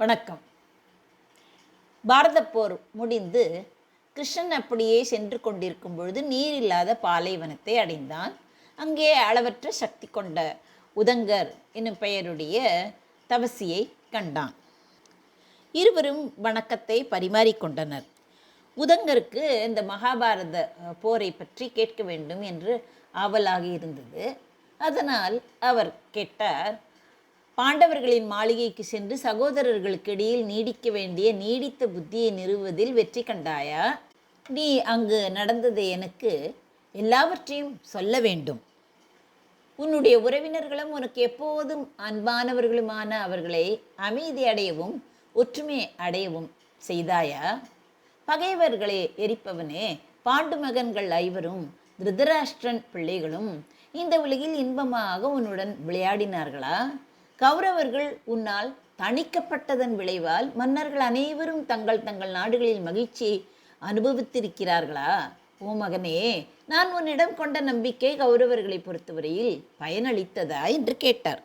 வணக்கம். பாரதப் போர் முடிந்து கிருஷ்ணன் அப்படியே சென்று கொண்டிருக்கும் பொழுது நீர் இல்லாத பாலைவனத்தை அடைந்தான். அங்கே அளவற்ற சக்தி கொண்ட உதங்கர் என்னும் பெயருடைய தவசியை கண்டான். இருவரும் வணக்கத்தை பரிமாறிக்கொண்டனர் உதங்கருக்கு இந்த மகாபாரத போரை பற்றி கேட்க வேண்டும் என்று ஆவலாக இருந்தது. அதனால் அவர் கேட்டார் பாண்டவர்களின் மாளிகைக்கு சென்று சகோதரர்களுக்கு இடையில் நீடிக்க வேண்டிய நீடித்த புத்தியை நிறுவுவதில் வெற்றி கண்டாயா? நீ அங்கு நடந்ததை எனக்கு எல்லாவற்றையும் சொல்ல வேண்டும். உன்னுடைய உறவினர்களும் உனக்கு எப்போதும் அன்பானவர்களுமான அவர்களை அமைதி அடையவும் ஒற்றுமை அடையவும் செய்தாயா? பகைவர்களை எரிப்பவனே பாண்டு மகன்கள் ஐவரும் திருதராஷ்டிரன் பிள்ளைகளும் இந்த உலகில் இன்பமாக உன்னுடன் விளையாடினார்களா? கௌரவர்கள் உன்னால் தணிக்கப்பட்டதன் விளைவால் மன்னர்கள் அனைவரும் தங்கள் தங்கள் நாடுகளில் மகிழ்ச்சி அனுபவித்திருக்கிறார்களா? ஓ மகனே நான் உன்னிடம் கொண்ட நம்பிக்கை கௌரவர்களை பொறுத்தவரையில் பயனளித்ததா என்று கேட்டார்.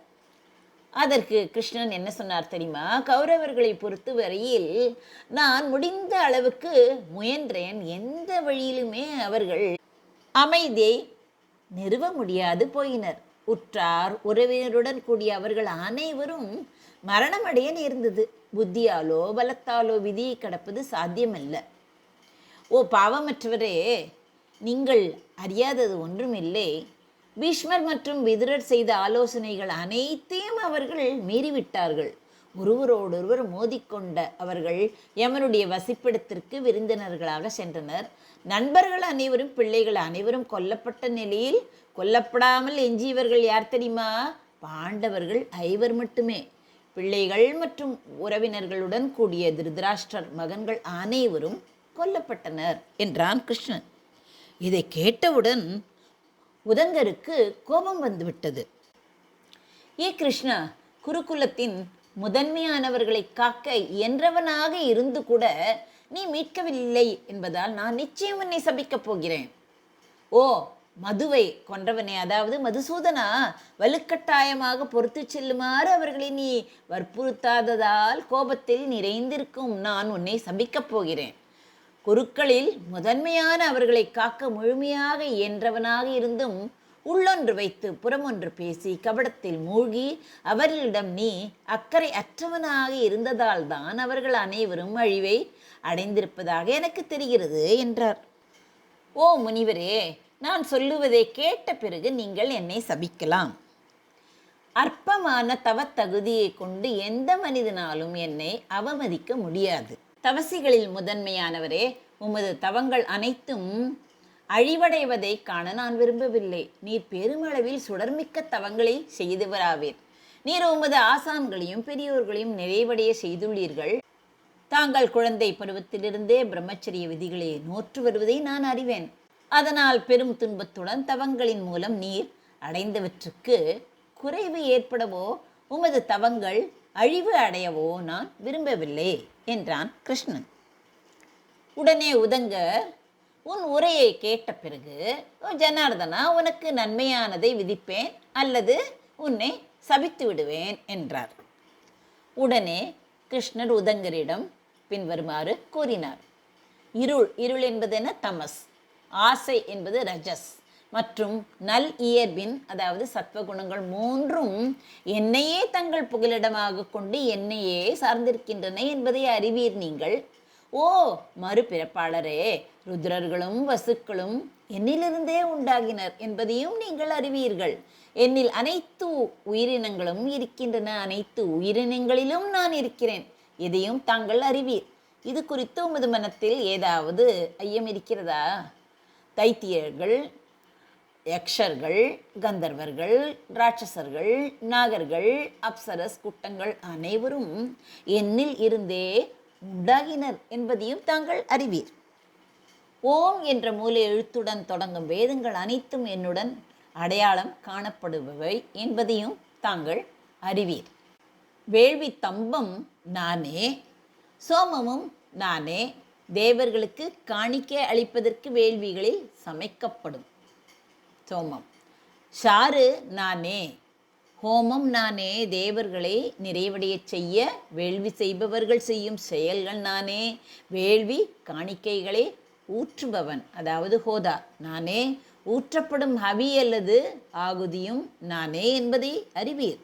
அதற்கு கிருஷ்ணன் என்ன சொன்னார் தெரியுமா? கௌரவர்களை பொறுத்த வரையில் நான் முடிந்த அளவுக்கு முயன்றேன். எந்த வழியிலுமே அவர்கள் அமைதியை நிறுவ முடியாது போயினர். உற்றார் உறவினருடன் கூடிய அவர்கள் அனைவரும் மரணமடைய நேர்ந்தது புத்தியாலோ பலத்தாலோ விதியை கடப்பது சாத்தியமல்ல. ஓ பாவமற்றவரே நீங்கள் அறியாதது ஒன்றுமில்லை. பீஷ்மர் மற்றும் விதுரர் செய்த ஆலோசனைகள் அனைத்தையும் அவர்கள் மீறிவிட்டார்கள். ஒருவரோடொருவர் மோதிக்கொண்ட அவர்கள் யமனுடைய வசிப்பிடத்திற்கு விருந்தினர்களாக சென்றனர். நண்பர்கள் அனைவரும் பிள்ளைகள் அனைவரும் கொல்லப்பட்ட நிலையில் கொல்லப்படாமல் எஞ்சியவர்கள் யார் தெரியுமா? பாண்டவர்கள் ஐவர் மட்டுமே. பிள்ளைகள் மற்றும் உறவினர்களுடன் கூடிய திருதராஷ்டர் மகன்கள் அனைவரும் கொல்லப்பட்டனர் என்றான் கிருஷ்ணன். இதை கேட்டவுடன் உதங்கருக்கு கோபம் வந்துவிட்டது. ஏ கிருஷ்ணா குருகுலத்தின் முதன்மையானவர்களை காக்க இயன்றவனாக இருந்து கூட நீ மீட்கவில்லை என்பதால் நான் நிச்சயம் உன்னை சபிக்கப் போகிறேன். ஓ மதுவை கொன்றவனே. அதாவது மதுசூதனா வலுக்கட்டாயமாக பொறுத்து செல்லுமாறு அவர்களை நீ வற்புறுத்தாததால் கோபத்தில் நிறைந்திருக்கும் நான் உன்னை சபிக்கப் போகிறேன். குருக்களில் முதன்மையான அவர்களை காக்க முழுமையாக இயன்றவனாக இருந்தும் உள்ளொன்று வைத்து புறமொன்று பேசி கபடத்தில் மூழ்கி அவர்களிடம் நீ அக்கறை அற்றவனாக இருந்ததால் தான் அவர்கள் அனைவரும் அழிவை அடைந்திருப்பதாக எனக்கு தெரிகிறது என்றார். ஓ முனிவரே நான் சொல்லுவதை கேட்ட பிறகு நீங்கள் என்னை சபிக்கலாம். அற்பமான தவத்தகுதியை கொண்டு எந்த மனிதனாலும் என்னை அவமதிக்க முடியாது. தவசிகளில் முதன்மையானவரே உமது தவங்கள் அனைத்தும் அழிவடைவதை காண நான் விரும்பவில்லை. நீர் பெருமளவில் சுடர்மிக்க தவங்களை செய்தவராவீர். நீர் உமது ஆசான்களையும் பெரியோர்களையும் நிறைவடைய செய்துள்ளீர்கள். தாங்கள் குழந்தை பருவத்திலிருந்தே பிரம்மச்சரிய விதிகளை நோற்று வருவதை நான் அறிவேன். அதனால் பெரும் துன்பத்துடன் தவங்களின் மூலம் நீர் அடைந்தவற்றுக்கு குறைவு ஏற்படவோ உமது தவங்கள் அழிவு அடையவோ நான் விரும்பவில்லை என்றான் கிருஷ்ணன். உடனே உதங்கர் உன் உரையை கேட்ட பிறகு ஜனார்தனா உனக்கு நன்மையானதை விதிப்பேன் அல்லது உன்னை சபித்து விடுவேன் என்றார். உடனே கிருஷ்ணர் உதங்கரிடம் பின்வருமாறு கூறினார். இருள் இருள் என்பது தமஸ். ஆசை என்பது ரஜஸ். மற்றும் நல் இயல்பின் அதாவது சத்வகுணங்கள் மூன்றும் என்னையே தங்கள் புகலிடமாக கொண்டு என்னையே சார்ந்திருக்கின்றன என்பதை அறிவீர் நீங்கள். ஓ மறுபிறப்பாளரே ருத்ரர்களும் வசுக்களும் என்னிலிருந்தே உண்டாகினர் என்பதையும் நீங்கள் அறிவீர்கள். என்னில் அனைத்து உயிரினங்களும் இருக்கின்றன அனைத்து உயிரினங்களிலும் நான் இருக்கிறேன். இதையும் தாங்கள் அறிவீர். இது குறித்து உமது மனத்தில் ஏதாவது ஐயம் இருக்கிறதா? தைத்தியர்கள் யக்ஷர்கள் கந்தர்வர்கள் ராட்சசர்கள் நாகர்கள் அப்சரஸ் கூட்டங்கள் அனைவரும் என்னில் இருந்தே உண்டாகினர் என்பதையும் தாங்கள் அறிவீர். ஓம் என்ற மூலை எழுத்துடன் தொடங்கும் வேதங்கள் அனைத்தும் என்னுடன் அடையாளம் காணப்படுபவை என்பதையும் தாங்கள் அறிவீர். வேள்வி தம்பம் நானே சோமமும் நானே தேவர்களுக்கு காணிக்கை அளிப்பதற்கு வேள்விகளில் சமைக்கப்படும். சோமம். சாறு நானே ஹோமம் நானே தேவர்களை நிறைவடையச் செய்ய வேள்வி செய்பவர்கள் செய்யும் செயல்கள் நானே வேள்வி காணிக்கைகளை ஊற்றுபவன் அதாவது ஹோதா நானே ஊற்றப்படும் ஹவி அல்லது ஆகுதியும் நானே என்பதை அறிவீர்.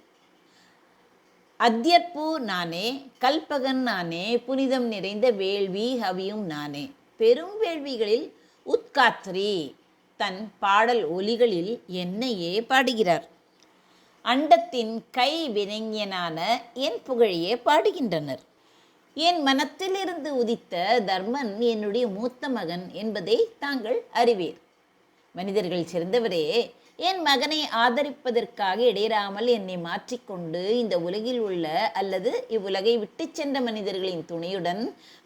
அத்தியற்பூ நானே கல்பகன் நானே புனிதம் நிறைந்த வேள்வி ஹவியும் நானே. பெரும் வேள்விகளில் உத்காத்ரி தன் பாடல் ஒலிகளில் என்னையே பாடுகிறார். அண்டத்தின் கை வினைஞனான என் புகழையே பாடுகின்றனர். என் மனத்திலிருந்து உதித்த தர்மன் என்னுடைய மூத்த மகன் என்பதை தாங்கள் அறிவீர். மனிதர்கள் சிறந்தவரே என் மகனை ஆதரிப்பதற்காக இடையறாமல் என்னை மாற்றிக்கொண்டு இந்த உலகில் உள்ள அல்லது இவ்வுலகை விட்டு சென்ற மனிதர்களின் துணையுடன்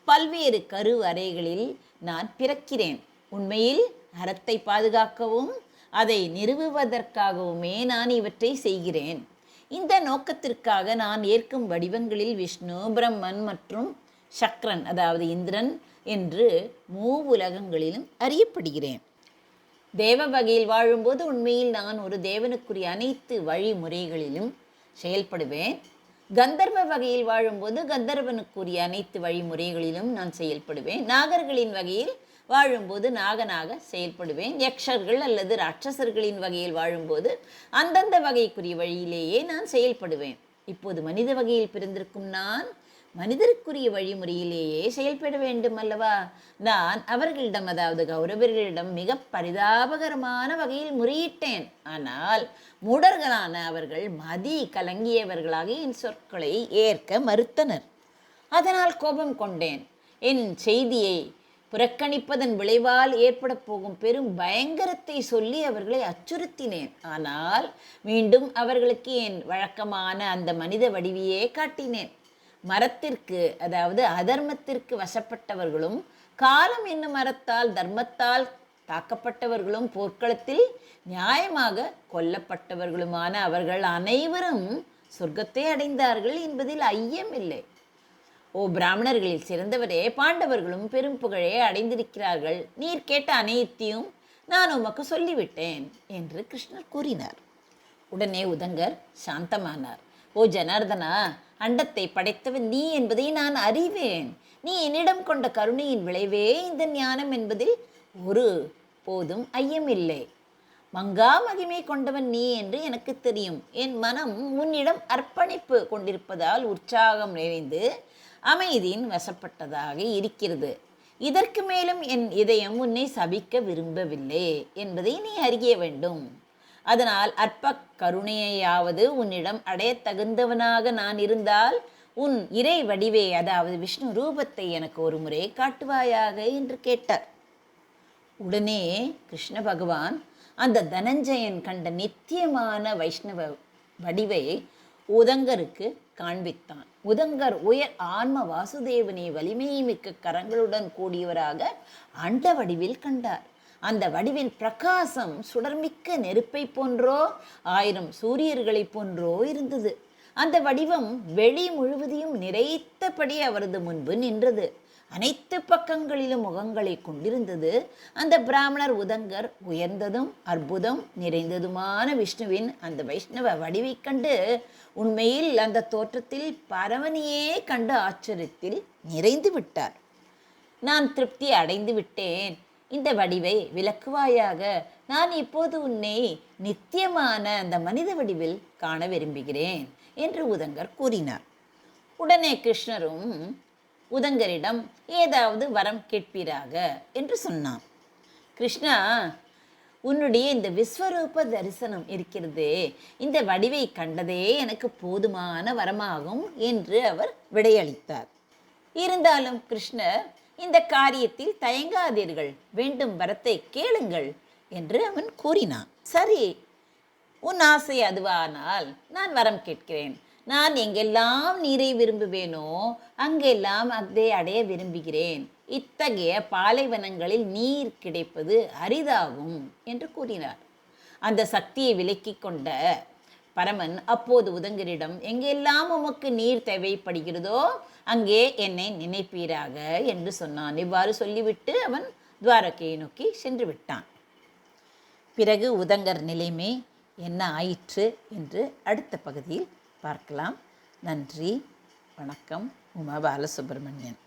பல்வேறு கரு அறைகளில் நான் பிறக்கிறேன். உண்மையில் அறத்தை பாதுகாக்கவும் அதை நிறுவுவதற்காகவுமே நான் இவற்றை செய்கிறேன். இந்த நோக்கத்திற்காக நான் ஏற்கும் வடிவங்களில் விஷ்ணு பிரம்மன் மற்றும் சக்ரன் அதாவது இந்திரன் என்று மூவுலகங்களிலும் அறியப்படுகிறேன். தேவ வகையில் வாழும்போது உண்மையில் நான் ஒரு தேவனுக்குரிய அனைத்து வழிமுறைகளிலும் செயல்படுவேன். கந்தர்வ வகையில் வாழும்போது கந்தர்வனுக்குரிய அனைத்து வழிமுறைகளிலும் நான் செயல்படுவேன். நாகர்களின் வகையில் வாழும்போது நாகனாக செயல்படுவேன். யக்ஷர்கள் அல்லது ராட்சசர்களின் வகையில் வாழும்போது அந்தந்த வகைக்குரிய வழியிலேயே நான் செயல்படுவேன். இப்போது மனித வகையில் பிறந்திருக்கும் நான் மனிதருக்குரிய வழிமுறையிலேயே செயல்பட வேண்டும் அல்லவா நான் அவர்களிடம் அதாவது கௌரவர்களிடம் மிக பரிதாபகரமான வகையில் முறையிட்டேன். ஆனால் மூடர்களான அவர்கள் மதி கலங்கியவர்களாக என் சொற்களை ஏற்க மறுத்தனர். அதனால் கோபம் கொண்டேன். என் செய்தியை புறக்கணிப்பதன் விளைவால் ஏற்பட போகும் பெரும் பயங்கரத்தை சொல்லி அவர்களை அச்சுறுத்தினேன். ஆனால் மீண்டும் அவர்களுக்கு என் வழக்கமான அந்த மனித வடிவையே காட்டினேன். மரத்திற்கு அதாவது அதர்மத்திற்கு வசப்பட்டவர்களும் காலம் என்னும் மரத்தால் தர்மத்தால் தாக்கப்பட்டவர்களும் போர்க்களத்தில் நியாயமாக கொல்லப்பட்டவர்களுமான அவர்கள் அனைவரும் சொர்க்கத்தை அடைந்தார்கள் என்பதில் ஐயமில்லை. ஓ பிராமணர்களில் சிறந்தவரே பாண்டவர்களும் பெரும் புகழே அடைந்திருக்கிறார்கள். நீர் கேட்ட அனைத்தையும் நான் உமக்கு சொல்லிவிட்டேன் என்று கிருஷ்ணர் கூறினார். உடனே உதங்கர் சாந்தமானார். ஓ ஜனார்தனா அண்டத்தை படைத்தவன் நீ என்பதை நான் அறிவேன். நீ என்னிடம் கொண்ட கருணையின் விளைவே இந்த ஞானம் என்பதில் ஒரு போதும் ஐயமில்லை. மங்கா மகிமை கொண்டவன் நீ என்று எனக்கு தெரியும். என் மனம் உன்னிடம் அர்ப்பணிப்பு கொண்டிருப்பதால் உற்சாகம் நிறைந்து அமைதியின் வசப்பட்டதாக இருக்கிறது. இதற்கு மேலும் என் இதயம் உன்னை சபிக்க விரும்பவில்லை என்பதை நீ அறிய வேண்டும். அதனால் அற்ப கருணையையாவது உன்னிடம் அடைய தகுந்தவனாக நான் இருந்தால் உன் இறை வடிவே அதாவது விஷ்ணு ரூபத்தை எனக்கு ஒரு முறை காட்டுவாயாக என்று கேட்டார். உடனே கிருஷ்ண பகவான் அந்த தனஞ்சயன் கண்ட நித்தியமான வைஷ்ணவ வடிவை உதங்கருக்கு காண்பித்தான். உதங்கர் உயர் ஆன்ம வாசுதேவனை வலிமை மிக்க கரங்களுடன் கூடியவராக அண்ட வடிவில் கண்டார். அந்த வடிவின் பிரகாசம் சுடர்மிக்க நெருப்பை போன்றோ ஆயிரம் சூரியர்களைப் போன்றோ இருந்தது. அந்த வடிவம் வெளி முழுவதையும் நிறைத்தபடி அவரது முன்பு நின்றது. அனைத்து பக்கங்களிலும் முகங்களை கொண்டிருந்தது. அந்த பிராமணர் உதங்கர் உயர்ந்ததும் அற்புதம் நிறைந்ததுமான விஷ்ணுவின் அந்த வைஷ்ணவ வடிவைக் கண்டு உண்மையில் அந்த தோற்றத்தில் பரவனையே கண்டு ஆச்சரியத்தில் நிறைந்து விட்டார். நான் திருப்தி அடைந்து விட்டேன். இந்த வடிவை விளக்குவாயாக. நான் இப்போது உன்னை நித்தியமான அந்த மனித வடிவில் காண விரும்புகிறேன் என்று உதங்கர் கூறினார். உடனே கிருஷ்ணரும் உதங்கரிடம் ஏதாவது வரம் கேட்பீராக? என்று சொன்னான். கிருஷ்ணா உன்னுடைய இந்த விஸ்வரூப தரிசனம் இருக்கிறதே. இந்த வடிவை கண்டதே எனக்கு போதுமான வரமாகும் என்று அவர் விடையளித்தார். இருந்தாலும் கிருஷ்ணர் இந்த காரியத்தில் தயங்காதீர்கள். வேண்டும் வரத்தை கேளுங்கள் என்று அவன் கூறினான். சரி உன் ஆசை அதுவானால் நான் வரம் கேட்கிறேன். நான் எங்கெல்லாம் நீரை விரும்புவேனோ அங்கெல்லாம் அதை அடைய விரும்புகிறேன். இத்தகைய பாலைவனங்களில் நீர் கிடைப்பது அரிதாகும் என்று கூறினார். அந்த சக்தியை விலக்கிக் கொண்ட பரமன் அப்போது உதங்கரிடம் எங்கெல்லாம் உமக்கு நீர் தேவைப்படுகிறதோ அங்கே என்னை நினைப்பீராக? என்று சொன்னான். இவ்வாறு சொல்லிவிட்டு அவன் துவாரகையை நோக்கி சென்று விட்டான். பிறகு உதங்கர் நிலைமை என்ன ஆயிற்று? என்று அடுத்த பகுதியில் பார்க்கலாம். நன்றி வணக்கம். உமா பாலசுப்ரமணியன்.